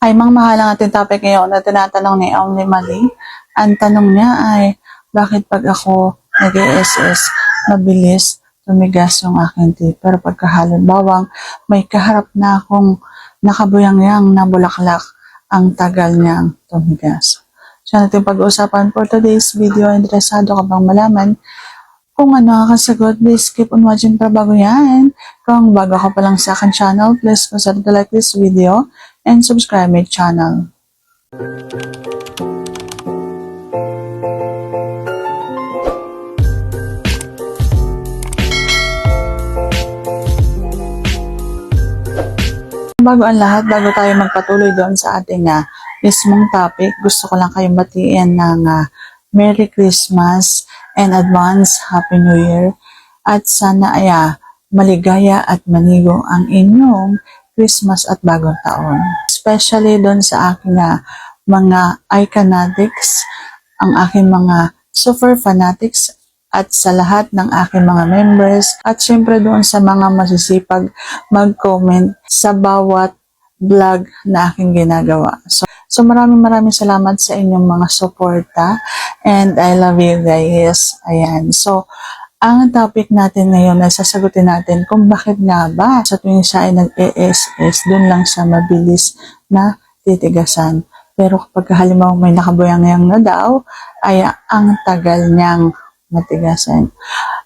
Ay, mang mahal ang ating topic ngayon na tinatanong ni Only Mali. Ang tanong niya ay, bakit pag ako nag-ESS, mabilis tumigas yung aking tea. Pero pagka halimbawang may kaharap na akong nakabuyang-yang na bulaklak, ang tagal niyang tumigas. Siya natin pag-uusapan for today's video. Interesado ka bang malaman kung ano ang kasagot, please keep on watching para bago yan. Kung bago ka pa lang sa akin channel, please consider to like this video and subscribe my channel. Bago ang lahat, bago tayo magpatuloy doon sa ating ah, mismong topic, gusto ko lang kayong batiin ng ah, Merry Christmas and advance Happy New Year. At sana ay ah, maligaya at manigo ang inyong Christmas at bagong taon. Especially doon sa aking ah, mga iconatics, ang aking mga super fanatics at sa lahat ng aking mga members at syempre doon sa mga masisipag mag-comment sa bawat vlog na aking ginagawa. So, so maraming maraming salamat sa inyong mga suporta and I love you guys. Ayan. So, ang topic natin ngayon na sasagutin natin kung bakit nga ba sa tuwing siya ay nag-ESS, doon lang siya mabilis na titigasan. Pero kapag halimbawa may nakabuyang-yang na daw, ay ang tagal niyang matigasan.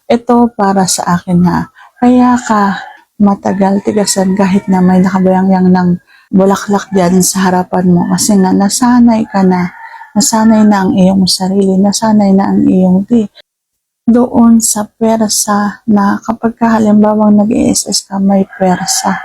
Ito para sa akin ha. Kaya ka matagal tigasan kahit na may nakabayang-yang ng bulaklak dyan sa harapan mo kasi nga nasanay ka na. Nasanay na ang iyong sarili, nasanay na ang iyong di. Doon sa persa na kapag ka halimbawang nag-ESS ka, may persa.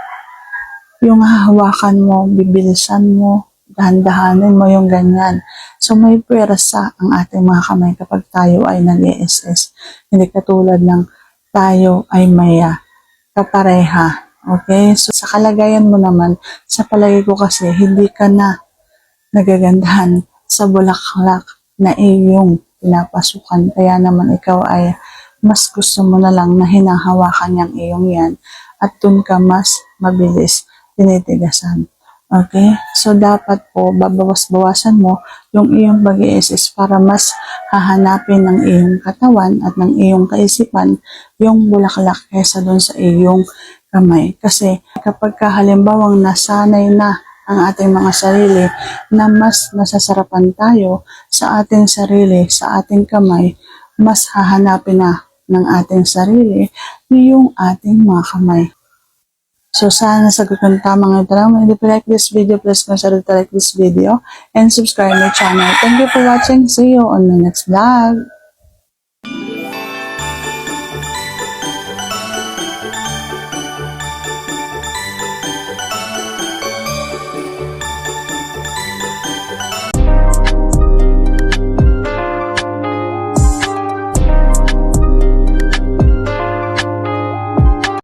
Yung hahawakan mo, bibilisan mo, dahan-dahanin mo yung ganyan. So may pwersa ang ating mga kamay kapag tayo ay nag-ESS. Hindi katulad ng tayo ay may kapareha. Okay? So sa kalagayan mo naman, sa palagi ko kasi, hindi ka na nagagandahan sa bulaklak na iyong pinapasukan. Kaya naman ikaw ay mas gusto mo na lang na hinahawakan yung iyong yan at dun ka mas mabilis tinitigasan. Okay? So, dapat po, babawas-bawasan mo yung iyong pag para mas hahanapin ng iyong katawan at ng iyong kaisipan yung bulaklak kesa doon sa iyong kamay. Kasi kapag ka halimbawang nasanay na ang ating mga sarili na mas nasasarapan tayo sa ating sarili, sa ating kamay, mas hahanapin na ng ating sarili yung ating mga kamay. So, sana sagot ng tamang ito lang. If like this video, please consider to like this video and subscribe my channel. Thank you for watching. See you on my next vlog.